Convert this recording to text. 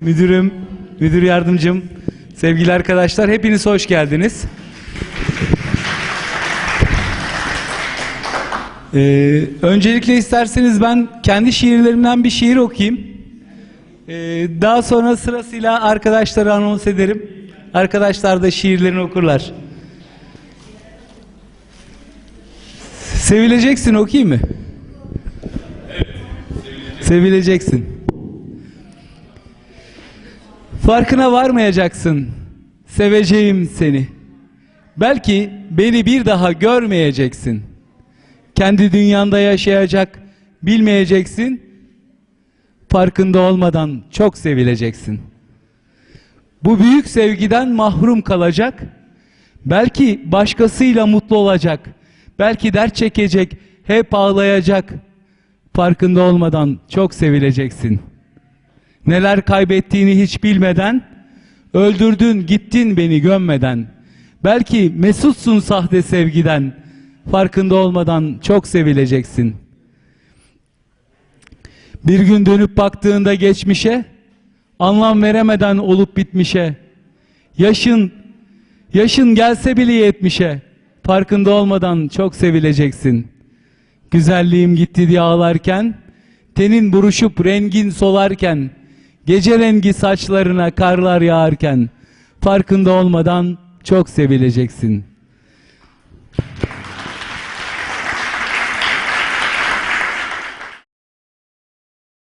Müdürüm, müdür yardımcım, sevgili arkadaşlar hepiniz hoş geldiniz. Ee, öncelikle isterseniz ben kendi şiirlerimden bir şiir okuyayım. Ee, daha sonra sırasıyla arkadaşları anons ederim. Arkadaşlar da şiirlerini okurlar. Sevileceksin okuyayım mı? Sevileceksin. Farkına varmayacaksın. Seveceğim seni. Belki beni bir daha görmeyeceksin. Kendi dünyanda yaşayacak bilmeyeceksin. Farkında olmadan çok sevileceksin. Bu büyük sevgiden mahrum kalacak. Belki başkasıyla mutlu olacak. Belki dert çekecek, hep ağlayacak. Farkında olmadan çok sevileceksin. Neler kaybettiğini hiç bilmeden, öldürdün gittin beni gömmeden. Belki mesutsun sahte sevgiden, farkında olmadan çok sevileceksin. Bir gün dönüp baktığında geçmişe, anlam veremeden olup bitmişe, yaşın, yaşın gelse bile yetmişe, farkında olmadan çok sevileceksin. Güzelliğim gitti diye ağlarken, tenin buruşup rengin solarken, gece rengi saçlarına karlar yağarken, farkında olmadan çok sevileceksin.